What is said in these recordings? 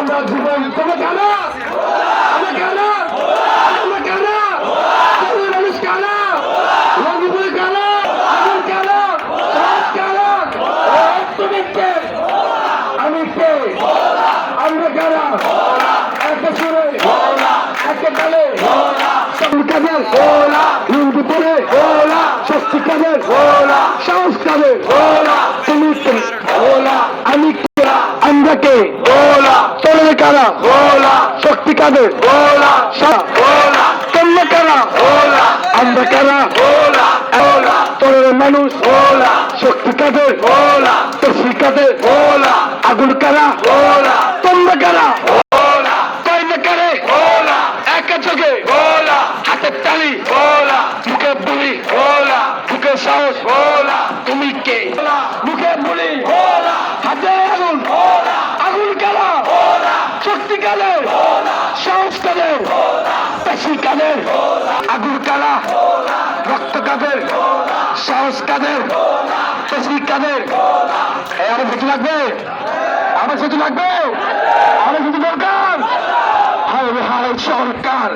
আমরা জীবন তুমি কেন আমরা কেন? আমরা কেন? তুমি মানুষ কেন? রঙিপুর কেন? আগুন কেন? সমাজ তুমি কে আমি কে? আমরা কেন? একে সুরে একে তালে কাদের ওলা হিন্দু করে। ওলা শক্তি কাদের ওলা সাহস তুমি আমি তোলে কারা? শক্তি কাদের? তোমরা কারা? আমরা কারা? ওলা মানুষ। শক্তি কাদের? তসি কাদের? আগুন কারা? তোমরা কারা? কয়না কারে? একা চোখে? হাতের তালি? মুখে বুলি? ওলা মুখে সাহস? তুমি কে? মুখে বুলি? ওলা হাতে আগুন ওলা আগুন কারা ওলা শক্তি কাদের ওলা সাহস কাদের ওলা পেশি কাদের? আগুন কারা রক্ত কাদের? সাহস কাদের? পেশি কাদের? আমার কিছু লাগবে? আমার কিছু লাগবে? আমার কিছু দরকার? হায় হায় সরকার।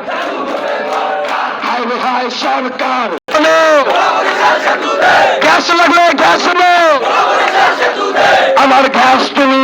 হায় হায় সরকার। গ্যাস লাগলে গ্যাস আমার গ্যাস তুমি